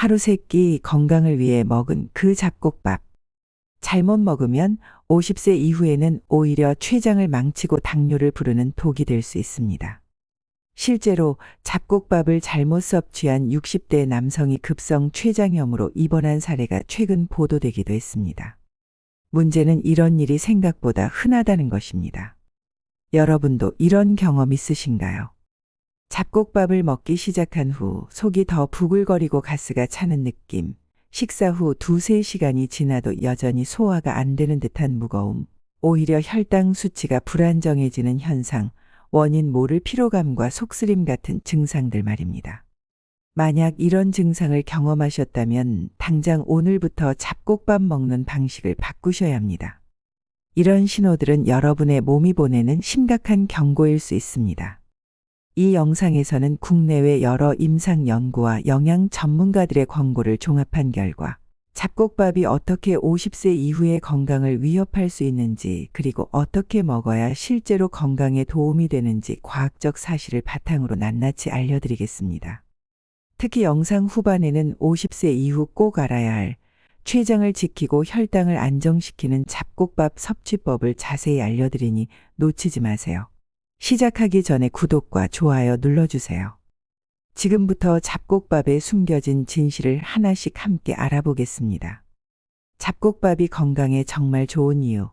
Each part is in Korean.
하루 세 끼 건강을 위해 먹은 그 잡곡밥. 잘못 먹으면 50세 이후에는 오히려 췌장을 망치고 당뇨를 부르는 독이 될 수 있습니다. 실제로 잡곡밥을 잘못 섭취한 60대 남성이 급성 췌장염으로 입원한 사례가 최근 보도되기도 했습니다. 문제는 이런 일이 생각보다 흔하다는 것입니다. 여러분도 이런 경험 있으신가요? 잡곡밥을 먹기 시작한 후 속이 더 부글거리고 가스가 차는 느낌, 식사 후 두세 시간이 지나도 여전히 소화가 안 되는 듯한 무거움, 오히려 혈당 수치가 불안정해지는 현상, 원인 모를 피로감과 속쓰림 같은 증상들 말입니다. 만약 이런 증상을 경험하셨다면 당장 오늘부터 잡곡밥 먹는 방식을 바꾸셔야 합니다. 이런 신호들은 여러분의 몸이 보내는 심각한 경고일 수 있습니다. 이 영상에서는 국내외 여러 임상 연구와 영양 전문가들의 권고를 종합한 결과 잡곡밥이 어떻게 50세 이후의 건강을 위협할 수 있는지 그리고 어떻게 먹어야 실제로 건강에 도움이 되는지 과학적 사실을 바탕으로 낱낱이 알려드리겠습니다. 특히 영상 후반에는 50세 이후 꼭 알아야 할 췌장을 지키고 혈당을 안정시키는 잡곡밥 섭취법을 자세히 알려드리니 놓치지 마세요. 시작하기 전에 구독과 좋아요 눌러주세요. 지금부터 잡곡밥에 숨겨진 진실을 하나씩 함께 알아보겠습니다. 잡곡밥이 건강에 정말 좋은 이유.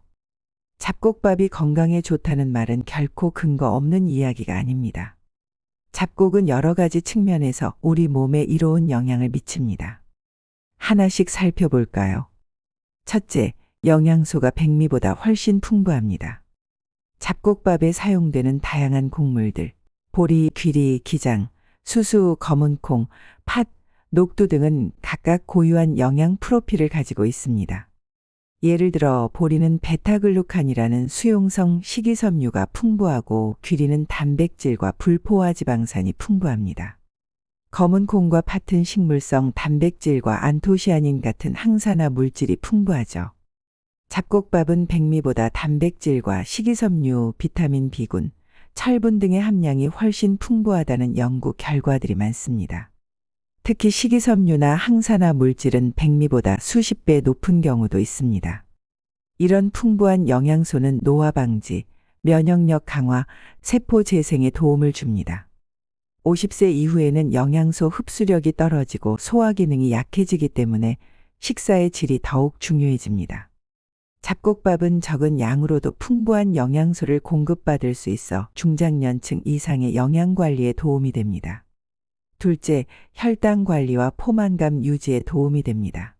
잡곡밥이 건강에 좋다는 말은 결코 근거 없는 이야기가 아닙니다. 잡곡은 여러 가지 측면에서 우리 몸에 이로운 영향을 미칩니다. 하나씩 살펴볼까요? 첫째, 영양소가 백미보다 훨씬 풍부합니다. 잡곡밥에 사용되는 다양한 곡물들, 보리, 귀리, 기장, 수수, 검은콩, 팥, 녹두 등은 각각 고유한 영양 프로필을 가지고 있습니다. 예를 들어 보리는 베타글루칸이라는 수용성 식이섬유가 풍부하고 귀리는 단백질과 불포화 지방산이 풍부합니다. 검은콩과 팥은 식물성 단백질과 안토시아닌 같은 항산화 물질이 풍부하죠. 잡곡밥은 백미보다 단백질과 식이섬유, 비타민 B군, 철분 등의 함량이 훨씬 풍부하다는 연구 결과들이 많습니다. 특히 식이섬유나 항산화 물질은 백미보다 수십 배 높은 경우도 있습니다. 이런 풍부한 영양소는 노화 방지, 면역력 강화, 세포 재생에 도움을 줍니다. 50세 이후에는 영양소 흡수력이 떨어지고 소화 기능이 약해지기 때문에 식사의 질이 더욱 중요해집니다. 잡곡밥은 적은 양으로도 풍부한 영양소를 공급받을 수 있어 중장년층 이상의 영양 관리에 도움이 됩니다. 둘째, 혈당 관리와 포만감 유지에 도움이 됩니다.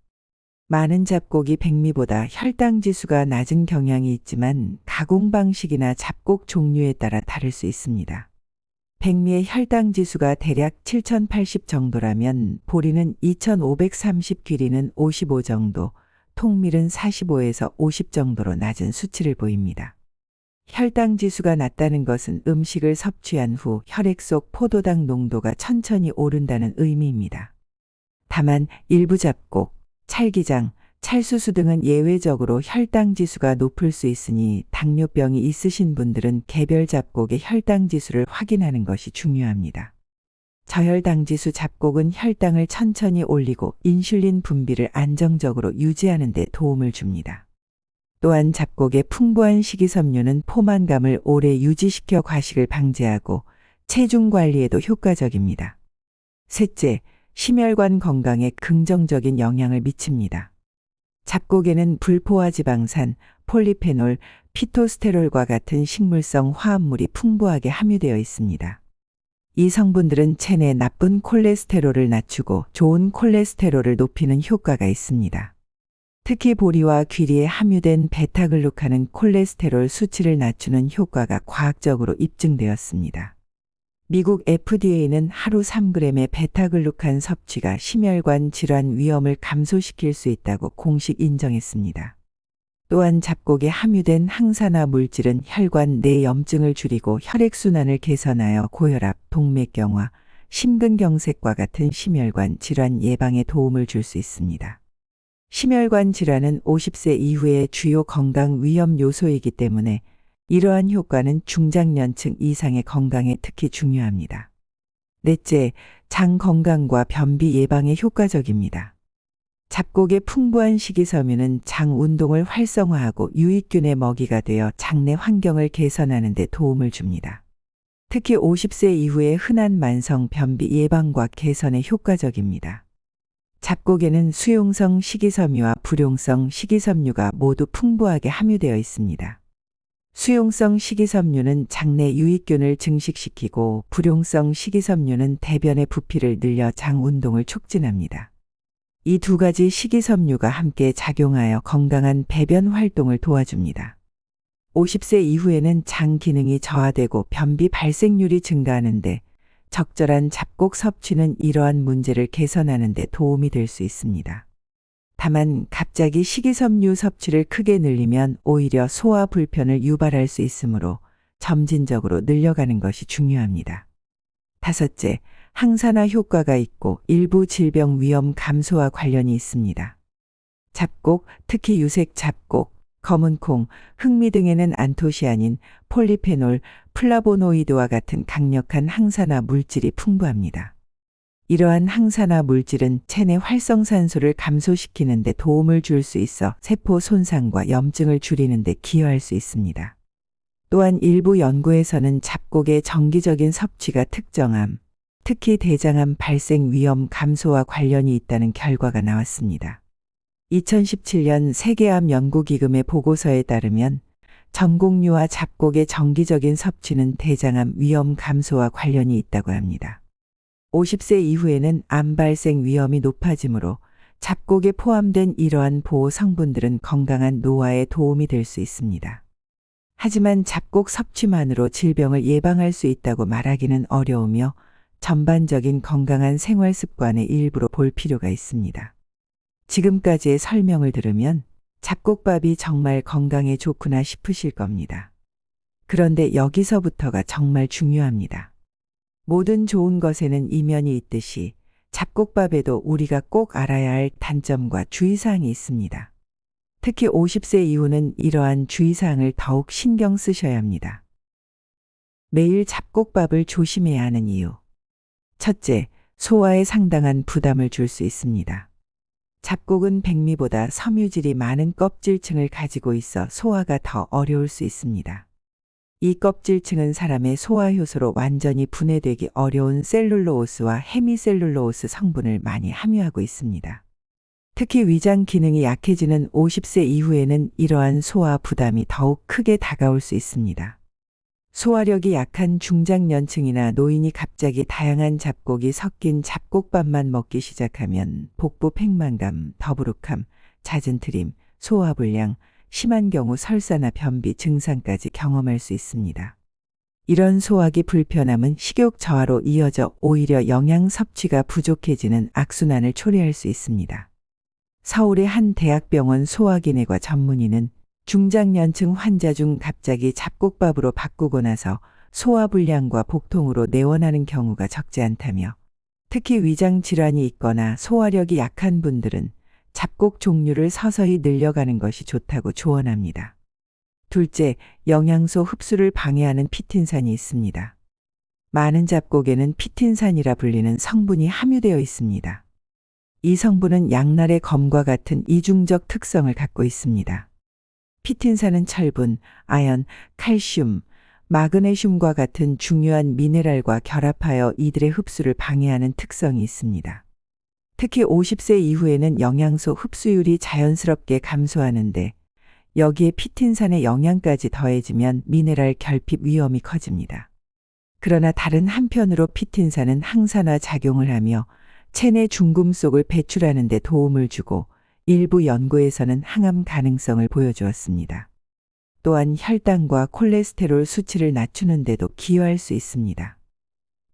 많은 잡곡이 백미보다 혈당 지수가 낮은 경향이 있지만 가공 방식이나 잡곡 종류에 따라 다를 수 있습니다. 백미의 혈당 지수가 대략 7080 정도라면 보리는 2530, 귀리는 55 정도, 통밀은 45에서 50 정도로 낮은 수치를 보입니다. 혈당 지수가 낮다는 것은 음식을 섭취한 후 혈액 속 포도당 농도가 천천히 오른다는 의미입니다. 다만 일부 잡곡, 찰기장, 찰수수 등은 예외적으로 혈당 지수가 높을 수 있으니 당뇨병이 있으신 분들은 개별 잡곡의 혈당 지수를 확인하는 것이 중요합니다. 저혈당 지수 잡곡은 혈당을 천천히 올리고 인슐린 분비를 안정적으로 유지하는 데 도움을 줍니다. 또한 잡곡의 풍부한 식이섬유는 포만감을 오래 유지시켜 과식을 방지하고 체중 관리에도 효과적입니다. 셋째, 심혈관 건강에 긍정적인 영향을 미칩니다. 잡곡에는 불포화 지방산, 폴리페놀, 피토스테롤과 같은 식물성 화합물이 풍부하게 함유되어 있습니다. 이 성분들은 체내 나쁜 콜레스테롤을 낮추고 좋은 콜레스테롤을 높이는 효과가 있습니다. 특히 보리와 귀리에 함유된 베타글루칸은 콜레스테롤 수치를 낮추는 효과가 과학적으로 입증되었습니다. 미국 FDA는 하루 3g의 베타글루칸 섭취가 심혈관 질환 위험을 감소시킬 수 있다고 공식 인정했습니다. 또한 잡곡에 함유된 항산화 물질은 혈관 내 염증을 줄이고 혈액순환을 개선하여 고혈압, 동맥경화, 심근경색과 같은 심혈관 질환 예방에 도움을 줄 수 있습니다. 심혈관 질환은 50세 이후의 주요 건강 위험 요소이기 때문에 이러한 효과는 중장년층 이상의 건강에 특히 중요합니다. 넷째, 장 건강과 변비 예방에 효과적입니다. 잡곡의 풍부한 식이섬유는 장 운동을 활성화하고 유익균의 먹이가 되어 장내 환경을 개선하는 데 도움을 줍니다. 특히 50세 이후의 흔한 만성 변비 예방과 개선에 효과적입니다. 잡곡에는 수용성 식이섬유와 불용성 식이섬유가 모두 풍부하게 함유되어 있습니다. 수용성 식이섬유는 장내 유익균을 증식시키고 불용성 식이섬유는 대변의 부피를 늘려 장 운동을 촉진합니다. 이 두 가지 식이섬유가 함께 작용하여 건강한 배변 활동을 도와줍니다. 50세 이후에는 장 기능이 저하되고 변비 발생률이 증가하는데 적절한 잡곡 섭취는 이러한 문제를 개선하는 데 도움이 될 수 있습니다. 다만 갑자기 식이섬유 섭취를 크게 늘리면 오히려 소화 불편을 유발할 수 있으므로 점진적으로 늘려가는 것이 중요합니다. 다섯째, 항산화 효과가 있고 일부 질병 위험 감소와 관련이 있습니다. 잡곡, 특히 유색 잡곡, 검은콩, 흑미 등에는 안토시아닌, 폴리페놀, 플라보노이드와 같은 강력한 항산화 물질이 풍부합니다. 이러한 항산화 물질은 체내 활성산소를 감소시키는 데 도움을 줄 수 있어 세포 손상과 염증을 줄이는 데 기여할 수 있습니다. 또한 일부 연구에서는 잡곡의 정기적인 섭취가 특정암, 특히 대장암 발생 위험 감소와 관련이 있다는 결과가 나왔습니다. 2017년 세계암 연구기금의 보고서에 따르면 전곡류와 잡곡의 정기적인 섭취는 대장암 위험 감소와 관련이 있다고 합니다. 50세 이후에는 암 발생 위험이 높아지므로 잡곡에 포함된 이러한 보호 성분들은 건강한 노화에 도움이 될 수 있습니다. 하지만 잡곡 섭취만으로 질병을 예방할 수 있다고 말하기는 어려우며 전반적인 건강한 생활 습관의 일부로 볼 필요가 있습니다. 지금까지의 설명을 들으면 잡곡밥이 정말 건강에 좋구나 싶으실 겁니다. 그런데 여기서부터가 정말 중요합니다. 모든 좋은 것에는 이면이 있듯이 잡곡밥에도 우리가 꼭 알아야 할 단점과 주의사항이 있습니다. 특히 50세 이후는 이러한 주의사항을 더욱 신경 쓰셔야 합니다. 매일 잡곡밥을 조심해야 하는 이유. 첫째, 소화에 상당한 부담을 줄 수 있습니다. 잡곡은 백미보다 섬유질이 많은 껍질층을 가지고 있어 소화가 더 어려울 수 있습니다. 이 껍질층은 사람의 소화 효소로 완전히 분해되기 어려운 셀룰로오스와 헤미셀룰로오스 성분을 많이 함유하고 있습니다. 특히 위장 기능이 약해지는 50세 이후에는 이러한 소화 부담이 더욱 크게 다가올 수 있습니다. 소화력이 약한 중장년층이나 노인이 갑자기 다양한 잡곡이 섞인 잡곡밥만 먹기 시작하면 복부 팽만감, 더부룩함, 잦은 트림, 소화불량, 심한 경우 설사나 변비 증상까지 경험할 수 있습니다. 이런 소화기 불편함은 식욕 저하로 이어져 오히려 영양 섭취가 부족해지는 악순환을 초래할 수 있습니다. 서울의 한 대학병원 소화기내과 전문의는 중장년층 환자 중 갑자기 잡곡밥으로 바꾸고 나서 소화불량과 복통으로 내원하는 경우가 적지 않다며 특히 위장 질환이 있거나 소화력이 약한 분들은 잡곡 종류를 서서히 늘려가는 것이 좋다고 조언합니다. 둘째, 영양소 흡수를 방해하는 피틴산이 있습니다. 많은 잡곡에는 피틴산이라 불리는 성분이 함유되어 있습니다. 이 성분은 양날의 검과 같은 이중적 특성을 갖고 있습니다. 피틴산은 철분, 아연, 칼슘, 마그네슘과 같은 중요한 미네랄과 결합하여 이들의 흡수를 방해하는 특성이 있습니다. 특히 50세 이후에는 영양소 흡수율이 자연스럽게 감소하는데 여기에 피틴산의 영양까지 더해지면 미네랄 결핍 위험이 커집니다. 그러나 다른 한편으로 피틴산은 항산화 작용을 하며 체내 중금속을 배출하는 데 도움을 주고 일부 연구에서는 항암 가능성을 보여주었습니다. 또한 혈당과 콜레스테롤 수치를 낮추는 데도 기여할 수 있습니다.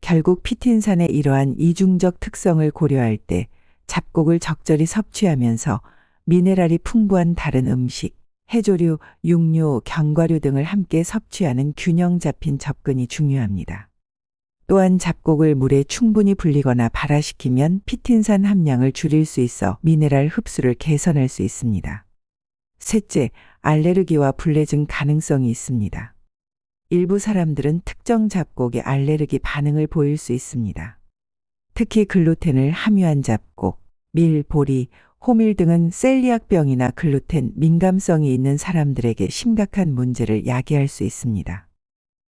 결국 피틴산의 이러한 이중적 특성을 고려할 때 잡곡을 적절히 섭취하면서 미네랄이 풍부한 다른 음식, 해조류, 육류, 견과류 등을 함께 섭취하는 균형 잡힌 접근이 중요합니다. 또한 잡곡을 물에 충분히 불리거나 발화시키면 피틴산 함량을 줄일 수 있어 미네랄 흡수를 개선할 수 있습니다. 셋째, 알레르기와 불내증 가능성이 있습니다. 일부 사람들은 특정 잡곡에 알레르기 반응을 보일 수 있습니다. 특히 글루텐을 함유한 잡곡, 밀, 보리, 호밀 등은 셀리악병이나 글루텐 민감성이 있는 사람들에게 심각한 문제를 야기할 수 있습니다.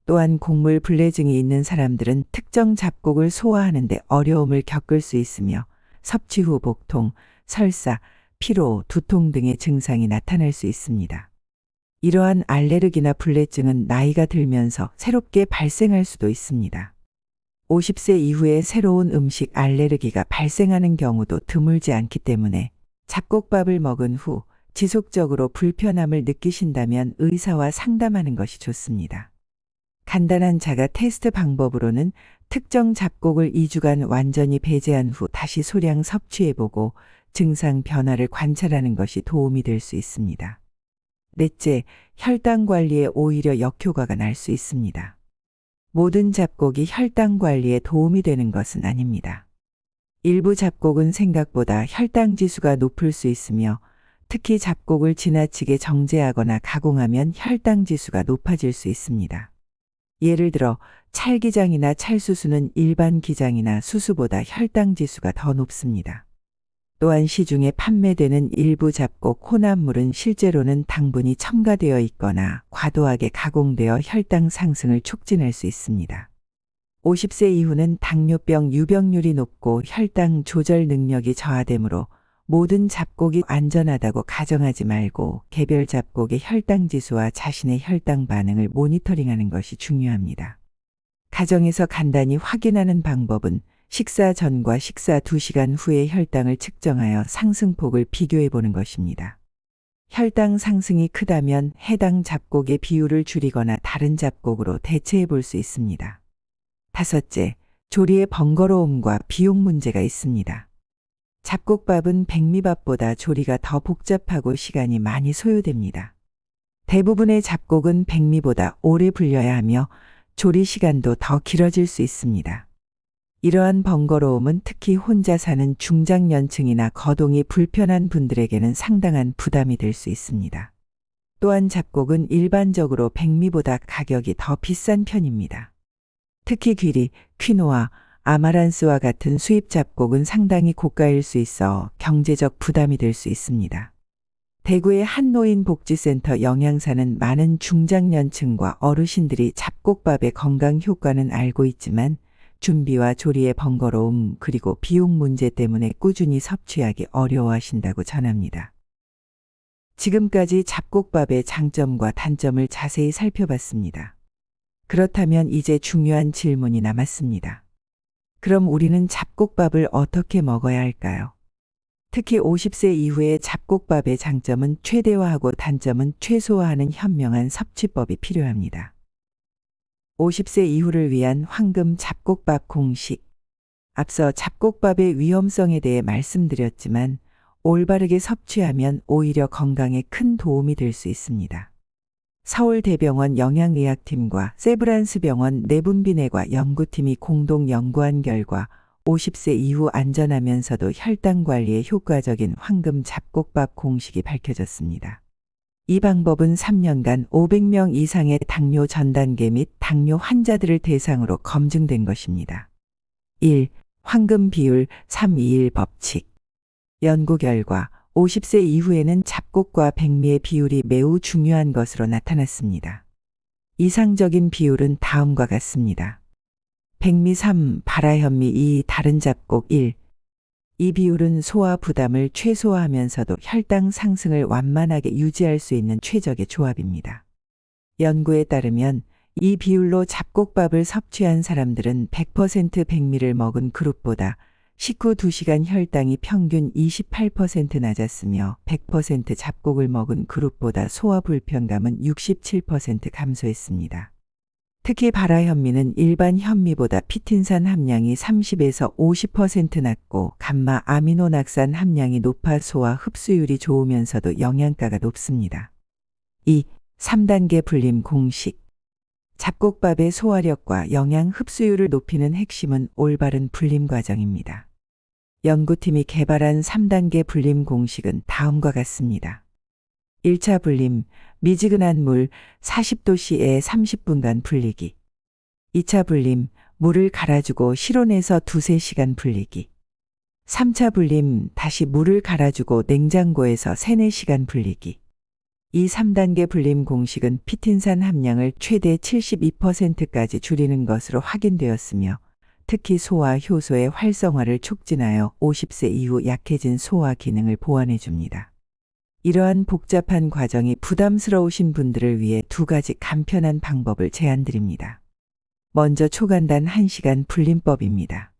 또한 곡물 불내증이 있는 사람들은 특정 잡곡을 소화하는데 어려움을 겪을 수 있으며 섭취 후 복통, 설사, 피로, 두통 등의 증상이 나타날 수 있습니다. 이러한 알레르기나 불내증은 나이가 들면서 새롭게 발생할 수도 있습니다. 50세 이후에 새로운 음식 알레르기가 발생하는 경우도 드물지 않기 때문에 잡곡밥을 먹은 후 지속적으로 불편함을 느끼신다면 의사와 상담하는 것이 좋습니다. 간단한 자가 테스트 방법으로는 특정 잡곡을 2주간 완전히 배제한 후 다시 소량 섭취해보고 증상 변화를 관찰하는 것이 도움이 될 수 있습니다. 넷째, 혈당 관리에 오히려 역효과가 날 수 있습니다. 모든 잡곡이 혈당 관리에 도움이 되는 것은 아닙니다. 일부 잡곡은 생각보다 혈당 지수가 높을 수 있으며 특히 잡곡을 지나치게 정제하거나 가공하면 혈당 지수가 높아질 수 있습니다. 예를 들어 찰기장이나 찰수수는 일반 기장이나 수수보다 혈당 지수가 더 높습니다. 또한 시중에 판매되는 일부 잡곡 혼합물은 실제로는 당분이 첨가되어 있거나 과도하게 가공되어 혈당 상승을 촉진할 수 있습니다. 50세 이후는 당뇨병 유병률이 높고 혈당 조절 능력이 저하되므로 모든 잡곡이 안전하다고 가정하지 말고 개별 잡곡의 혈당 지수와 자신의 혈당 반응을 모니터링하는 것이 중요합니다. 가정에서 간단히 확인하는 방법은 식사 전과 식사 2시간 후에 혈당을 측정하여 상승폭을 비교해 보는 것입니다. 혈당 상승이 크다면 해당 잡곡의 비율을 줄이거나 다른 잡곡으로 대체해 볼 수 있습니다. 다섯째, 조리의 번거로움과 비용 문제가 있습니다. 잡곡밥은 백미밥보다 조리가 더 복잡하고 시간이 많이 소요됩니다. 대부분의 잡곡은 백미보다 오래 불려야 하며 조리 시간도 더 길어질 수 있습니다. 이러한 번거로움은 특히 혼자 사는 중장년층이나 거동이 불편한 분들에게는 상당한 부담이 될 수 있습니다. 또한 잡곡은 일반적으로 백미보다 가격이 더 비싼 편입니다. 특히 귀리, 퀴노아, 아마란스와 같은 수입 잡곡은 상당히 고가일 수 있어 경제적 부담이 될 수 있습니다. 대구의 한노인 복지센터 영양사는 많은 중장년층과 어르신들이 잡곡밥의 건강 효과는 알고 있지만 준비와 조리의 번거로움 그리고 비용 문제 때문에 꾸준히 섭취하기 어려워하신다고 전합니다. 지금까지 잡곡밥의 장점과 단점을 자세히 살펴봤습니다. 그렇다면 이제 중요한 질문이 남았습니다. 그럼 우리는 잡곡밥을 어떻게 먹어야 할까요? 특히 50세 이후의 잡곡밥의 장점은 최대화하고 단점은 최소화하는 현명한 섭취법이 필요합니다. 50세 이후를 위한 황금 잡곡밥 공식. 앞서 잡곡밥의 위험성에 대해 말씀드렸지만 올바르게 섭취하면 오히려 건강에 큰 도움이 될 수 있습니다. 서울대병원 영양의학팀과 세브란스 병원 내분비내과 연구팀이 공동 연구한 결과 50세 이후 안전하면서도 혈당 관리에 효과적인 황금 잡곡밥 공식이 밝혀졌습니다. 이 방법은 3년간 500명 이상의 당뇨 전단계 및 당뇨 환자들을 대상으로 검증된 것입니다. 1. 황금 비율 321 법칙. 연구 결과 50세 이후에는 잡곡과 백미의 비율이 매우 중요한 것으로 나타났습니다. 이상적인 비율은 다음과 같습니다. 백미 3, 발화현미 2, 다른 잡곡 1. 이 비율은 소화 부담을 최소화하면서도 혈당 상승을 완만하게 유지할 수 있는 최적의 조합입니다. 연구에 따르면 이 비율로 잡곡밥을 섭취한 사람들은 100% 백미를 먹은 그룹보다 식후 2시간 혈당이 평균 28% 낮았으며 100% 잡곡을 먹은 그룹보다 소화 불편감은 67% 감소했습니다. 특히 발화현미는 일반 현미보다 피틴산 함량이 30에서 50% 낮고 감마 아미노낙산 함량이 높아 소화 흡수율이 좋으면서도 영양가가 높습니다. 2. 3단계 불림 공식 잡곡밥의 소화력과 영양 흡수율을 높이는 핵심은 올바른 불림 과정입니다. 연구팀이 개발한 3단계 불림 공식은 다음과 같습니다. 1차 불림, 미지근한 물 40도씨에 30분간 불리기. 2차 불림, 물을 갈아주고 실온에서 두세 시간 불리기. 3차 불림 다시 물을 갈아주고 냉장고에서 3, 4시간 불리기. 이 3단계 불림 공식은 피틴산 함량을 최대 72%까지 줄이는 것으로 확인되었으며 특히 소화 효소의 활성화를 촉진하여 50세 이후 약해진 소화 기능을 보완해 줍니다. 이러한 복잡한 과정이 부담스러우신 분들을 위해 두 가지 간편한 방법을 제안드립니다. 먼저 초간단 1시간 불림법입니다.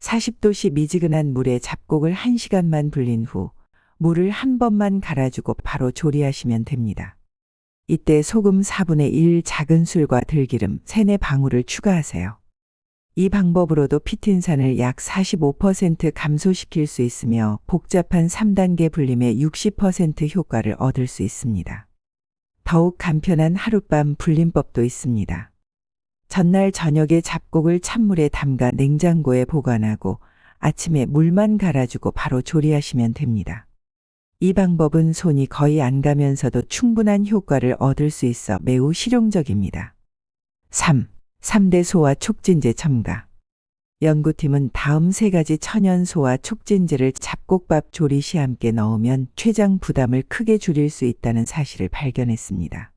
40도씨 미지근한 물에 잡곡을 1시간만 불린 후 물을 한 번만 갈아주고 바로 조리하시면 됩니다. 이때 소금 4분의 1 작은 술과 들기름 3, 4방울을 추가하세요. 이 방법으로도 피틴산을 약 45% 감소시킬 수 있으며 복잡한 3단계 불림의 60% 효과를 얻을 수 있습니다. 더욱 간편한 하룻밤 불림법도 있습니다. 전날 저녁에 잡곡을 찬물에 담가 냉장고에 보관하고 아침에 물만 갈아주고 바로 조리하시면 됩니다. 이 방법은 손이 거의 안 가면서도 충분한 효과를 얻을 수 있어 매우 실용적입니다. 3. 3대 소화 촉진제 첨가. 연구팀은 다음 세 가지 천연 소화 촉진제를 잡곡밥 조리 시 함께 넣으면 췌장 부담을 크게 줄일 수 있다는 사실을 발견했습니다.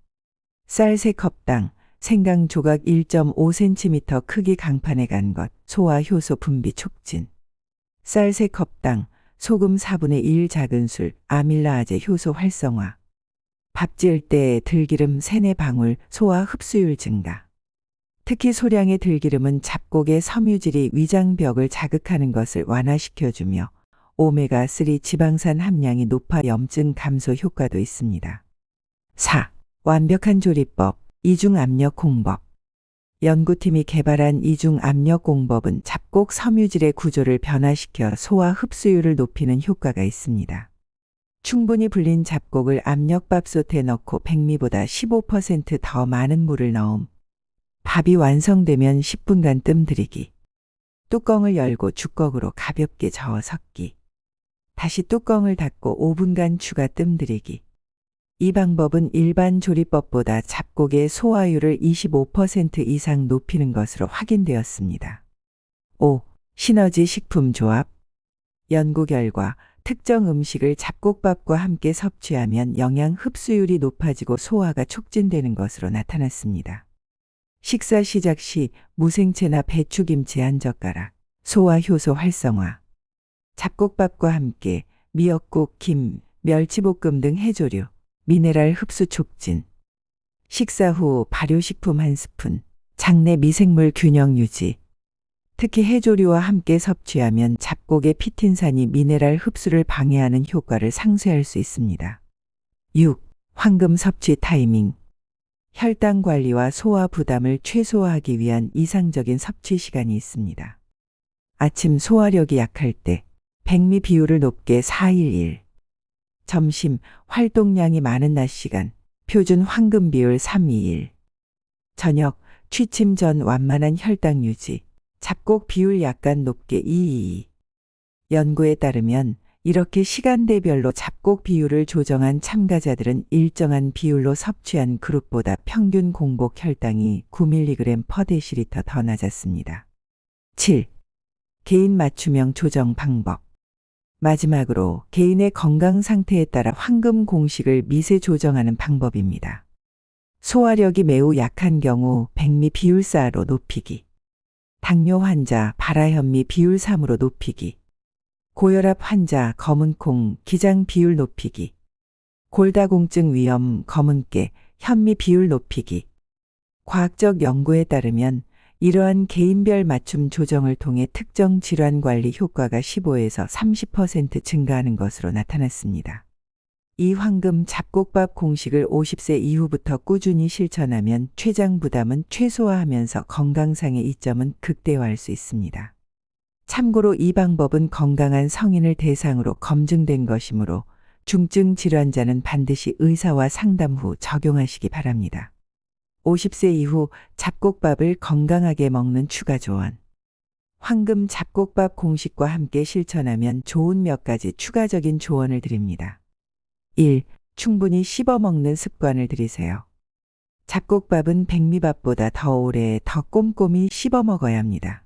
쌀 3컵당 생강 조각 1.5cm 크기 강판에 간 것, 소화 효소 분비 촉진. 쌀 3컵당 소금 4분의 1 작은 술, 아밀라아제 효소 활성화. 밥 지을 때 들기름 3, 4방울, 소화 흡수율 증가. 특히 소량의 들기름은 잡곡의 섬유질이 위장벽을 자극하는 것을 완화시켜주며 오메가3 지방산 함량이 높아 염증 감소 효과도 있습니다. 4. 완벽한 조리법, 이중 압력 공법. 연구팀이 개발한 이중 압력 공법은 잡곡 섬유질의 구조를 변화시켜 소화 흡수율을 높이는 효과가 있습니다. 충분히 불린 잡곡을 압력밥솥에 넣고 백미보다 15%더 많은 물을 넣음. 밥이 완성되면 10분간 뜸들이기. 뚜껑을 열고 주걱으로 가볍게 저어 섞기. 다시 뚜껑을 닫고 5분간 추가 뜸들이기. 이 방법은 일반 조리법보다 잡곡의 소화율을 25% 이상 높이는 것으로 확인되었습니다. 5. 시너지 식품 조합. 연구 결과 특정 음식을 잡곡밥과 함께 섭취하면 영양 흡수율이 높아지고 소화가 촉진되는 것으로 나타났습니다. 식사 시작 시 무생채나 배추김치 한 젓가락, 소화 효소 활성화. 잡곡밥과 함께 미역국, 김, 멸치볶음 등 해조류, 미네랄 흡수 촉진. 식사 후 발효식품 한 스푼, 장내 미생물 균형 유지. 특히 해조류와 함께 섭취하면 잡곡의 피틴산이 미네랄 흡수를 방해하는 효과를 상쇄할 수 있습니다. 6. 황금 섭취 타이밍. 혈당 관리와 소화 부담을 최소화하기 위한 이상적인 섭취 시간이 있습니다. 아침 소화력이 약할 때 백미 비율을 높게 411. 점심 활동량이 많은 낮 시간 표준 황금 비율 321. 저녁 취침 전 완만한 혈당 유지 잡곡 비율 약간 높게 222. 연구에 따르면 이렇게 시간대별로 잡곡 비율을 조정한 참가자들은 일정한 비율로 섭취한 그룹보다 평균 공복 혈당이 9mg per 데시리터 더 낮았습니다. 7. 개인 맞춤형 조정 방법. 마지막으로 개인의 건강 상태에 따라 황금 공식을 미세 조정하는 방법입니다. 소화력이 매우 약한 경우 백미 비율 4로 높이기. 당뇨 환자 발화현미 비율 3으로 높이기. 고혈압 환자 검은콩 기장 비율 높이기. 골다공증 위험 검은깨 현미 비율 높이기. 과학적 연구에 따르면 이러한 개인별 맞춤 조정을 통해 특정 질환 관리 효과가 15에서 30% 증가하는 것으로 나타났습니다. 이 황금 잡곡밥 공식을 50세 이후부터 꾸준히 실천하면 췌장 부담은 최소화하면서 건강상의 이점은 극대화할 수 있습니다. 참고로 이 방법은 건강한 성인을 대상으로 검증된 것이므로 중증 질환자는 반드시 의사와 상담 후 적용하시기 바랍니다. 50세 이후 잡곡밥을 건강하게 먹는 추가 조언. 황금 잡곡밥 공식과 함께 실천하면 좋은 몇 가지 추가적인 조언을 드립니다. 1. 충분히 씹어 먹는 습관을 들이세요. 잡곡밥은 백미밥보다 더 오래 더 꼼꼼히 씹어 먹어야 합니다.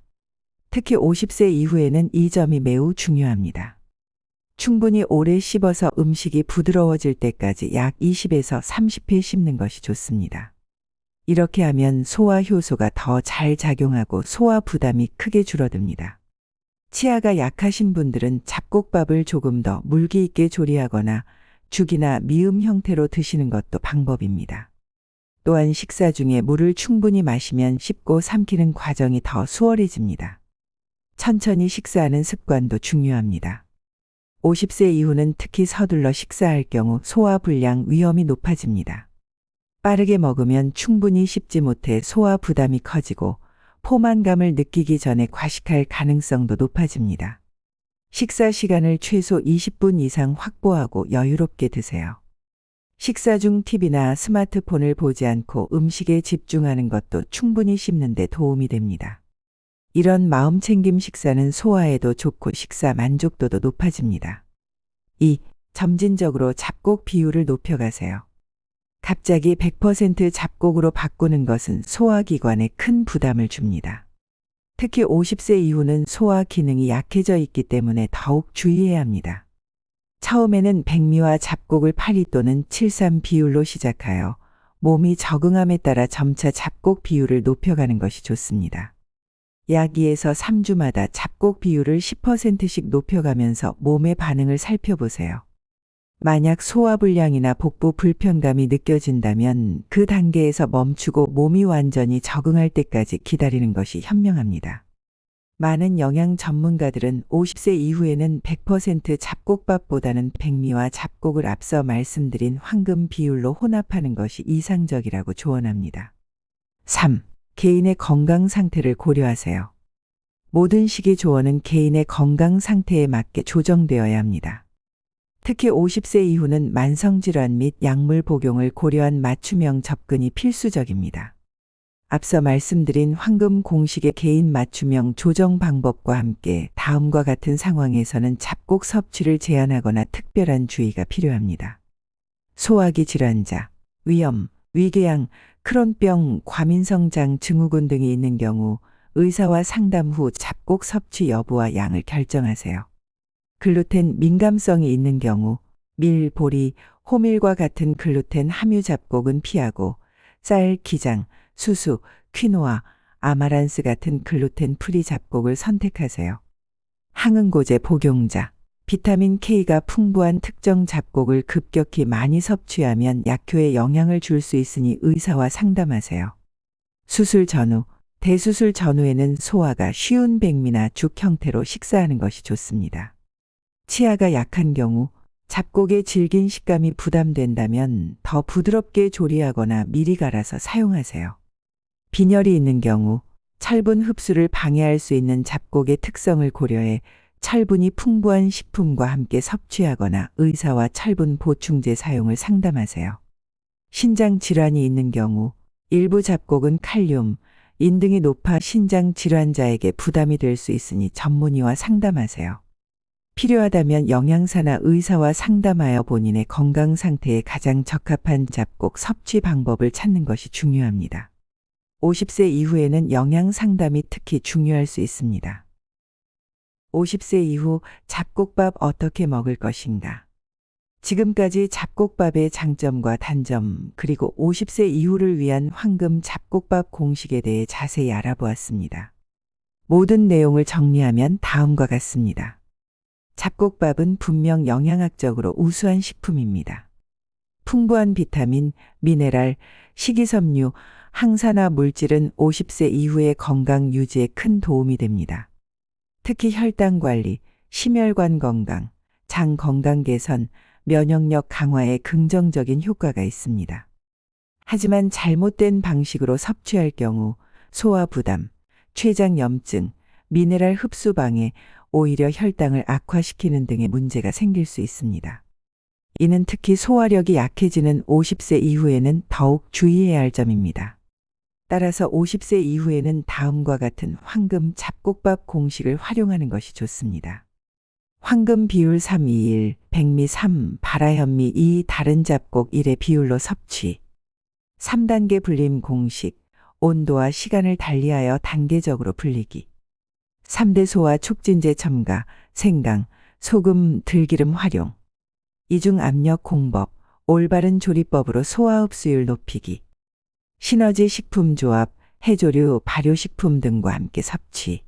특히 50세 이후에는 이 점이 매우 중요합니다. 충분히 오래 씹어서 음식이 부드러워질 때까지 약 20에서 30회 씹는 것이 좋습니다. 이렇게 하면 소화 효소가 더 잘 작용하고 소화 부담이 크게 줄어듭니다. 치아가 약하신 분들은 잡곡밥을 조금 더 물기 있게 조리하거나 죽이나 미음 형태로 드시는 것도 방법입니다. 또한 식사 중에 물을 충분히 마시면 씹고 삼키는 과정이 더 수월해집니다. 천천히 식사하는 습관도 중요합니다. 50세 이후는 특히 서둘러 식사할 경우 소화 불량 위험이 높아집니다. 빠르게 먹으면 충분히 씹지 못해 소화 부담이 커지고 포만감을 느끼기 전에 과식할 가능성도 높아집니다. 식사 시간을 최소 20분 이상 확보하고 여유롭게 드세요. 식사 중 TV나 스마트폰을 보지 않고 음식에 집중하는 것도 충분히 씹는 데 도움이 됩니다. 이런 마음 챙김 식사는 소화에도 좋고 식사 만족도도 높아집니다. 2. 점진적으로 잡곡 비율을 높여가세요. 갑자기 100% 잡곡으로 바꾸는 것은 소화기관에 큰 부담을 줍니다. 특히 50세 이후는 소화 기능이 약해져 있기 때문에 더욱 주의해야 합니다. 처음에는 백미와 잡곡을 8이 또는 7-3 비율로 시작하여 몸이 적응함에 따라 점차 잡곡 비율을 높여가는 것이 좋습니다. 약 2에서 3주마다 잡곡 비율을 10%씩 높여가면서 몸의 반응을 살펴보세요. 만약 소화불량이나 복부 불편감이 느껴진다면 그 단계에서 멈추고 몸이 완전히 적응할 때까지 기다리는 것이 현명합니다. 많은 영양 전문가들은 50세 이후에는 100% 잡곡밥보다는 백미와 잡곡을 앞서 말씀드린 황금 비율로 혼합하는 것이 이상적이라고 조언합니다. 3. 개인의 건강 상태를 고려하세요. 모든 식이 조언은 개인의 건강 상태에 맞게 조정되어야 합니다. 특히 50세 이후는 만성질환 및 약물 복용을 고려한 맞춤형 접근이 필수적입니다. 앞서 말씀드린 황금 공식의 개인 맞춤형 조정 방법과 함께 다음과 같은 상황에서는 잡곡 섭취를 제한하거나 특별한 주의가 필요합니다. 소화기 질환자, 위염, 위궤양, 크론병, 과민성장 증후군 등이 있는 경우 의사와 상담 후 잡곡 섭취 여부와 양을 결정하세요. 글루텐 민감성이 있는 경우 밀, 보리, 호밀과 같은 글루텐 함유 잡곡은 피하고 쌀, 기장, 수수, 퀴노아, 아마란스 같은 글루텐 프리 잡곡을 선택하세요. 항응고제 복용자, 비타민 K가 풍부한 특정 잡곡을 급격히 많이 섭취하면 약효에 영향을 줄 수 있으니 의사와 상담하세요. 수술 전후, 대수술 전후에는 소화가 쉬운 백미나 죽 형태로 식사하는 것이 좋습니다. 치아가 약한 경우 잡곡의 질긴 식감이 부담된다면 더 부드럽게 조리하거나 미리 갈아서 사용하세요. 빈혈이 있는 경우 철분 흡수를 방해할 수 있는 잡곡의 특성을 고려해 철분이 풍부한 식품과 함께 섭취하거나 의사와 철분 보충제 사용을 상담하세요. 신장 질환이 있는 경우 일부 잡곡은 칼륨, 인 등이 높아 신장 질환자에게 부담이 될 수 있으니 전문의와 상담하세요. 필요하다면 영양사나 의사와 상담하여 본인의 건강 상태에 가장 적합한 잡곡 섭취 방법을 찾는 것이 중요합니다. 50세 이후에는 영양 상담이 특히 중요할 수 있습니다. 50세 이후 잡곡밥 어떻게 먹을 것인가? 지금까지 잡곡밥의 장점과 단점, 그리고 50세 이후를 위한 황금 잡곡밥 공식에 대해 자세히 알아보았습니다. 모든 내용을 정리하면 다음과 같습니다. 잡곡밥은 분명 영양학적으로 우수한 식품입니다. 풍부한 비타민, 미네랄, 식이섬유, 항산화 물질은 50세 이후의 건강 유지에 큰 도움이 됩니다. 특히 혈당 관리, 심혈관 건강, 장 건강 개선, 면역력 강화에 긍정적인 효과가 있습니다. 하지만 잘못된 방식으로 섭취할 경우 소화 부담, 췌장 염증, 미네랄 흡수 방해, 오히려 혈당을 악화시키는 등의 문제가 생길 수 있습니다. 이는 특히 소화력이 약해지는 50세 이후에는 더욱 주의해야 할 점입니다. 따라서 50세 이후에는 다음과 같은 황금 잡곡밥 공식을 활용하는 것이 좋습니다. 황금 비율 3, 2, 1, 백미 3, 발화현미 2, 다른 잡곡 1의 비율로 섭취. 3단계 불림 공식, 온도와 시간을 달리하여 단계적으로 불리기. 3대 소화 촉진제 첨가, 생강, 소금, 들기름 활용. 이중 압력 공법, 올바른 조리법으로 소화 흡수율 높이기. 시너지 식품 조합, 해조류, 발효식품 등과 함께 섭취.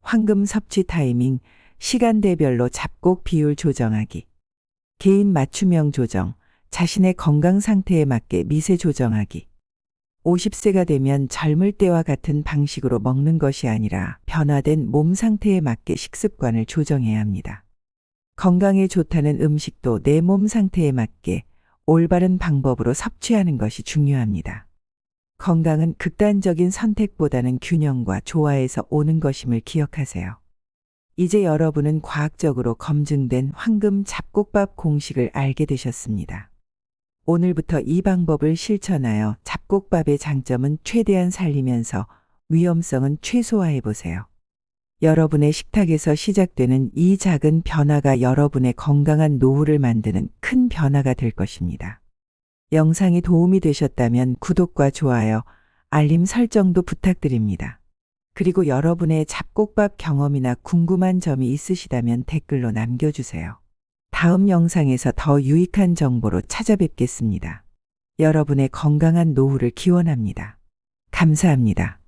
황금 섭취 타이밍, 시간대별로 잡곡 비율 조정하기. 개인 맞춤형 조정, 자신의 건강 상태에 맞게 미세 조정하기. 50세가 되면 젊을 때와 같은 방식으로 먹는 것이 아니라 변화된 몸 상태에 맞게 식습관을 조정해야 합니다. 건강에 좋다는 음식도 내 몸 상태에 맞게 올바른 방법으로 섭취하는 것이 중요합니다. 건강은 극단적인 선택보다는 균형과 조화에서 오는 것임을 기억하세요. 이제 여러분은 과학적으로 검증된 황금 잡곡밥 공식을 알게 되셨습니다. 오늘부터 이 방법을 실천하여 잡곡밥의 장점은 최대한 살리면서 위험성은 최소화해 보세요. 여러분의 식탁에서 시작되는 이 작은 변화가 여러분의 건강한 노후를 만드는 큰 변화가 될 것입니다. 영상이 도움이 되셨다면 구독과 좋아요, 알림 설정도 부탁드립니다. 그리고 여러분의 잡곡밥 경험이나 궁금한 점이 있으시다면 댓글로 남겨주세요. 다음 영상에서 더 유익한 정보로 찾아뵙겠습니다. 여러분의 건강한 노후를 기원합니다. 감사합니다.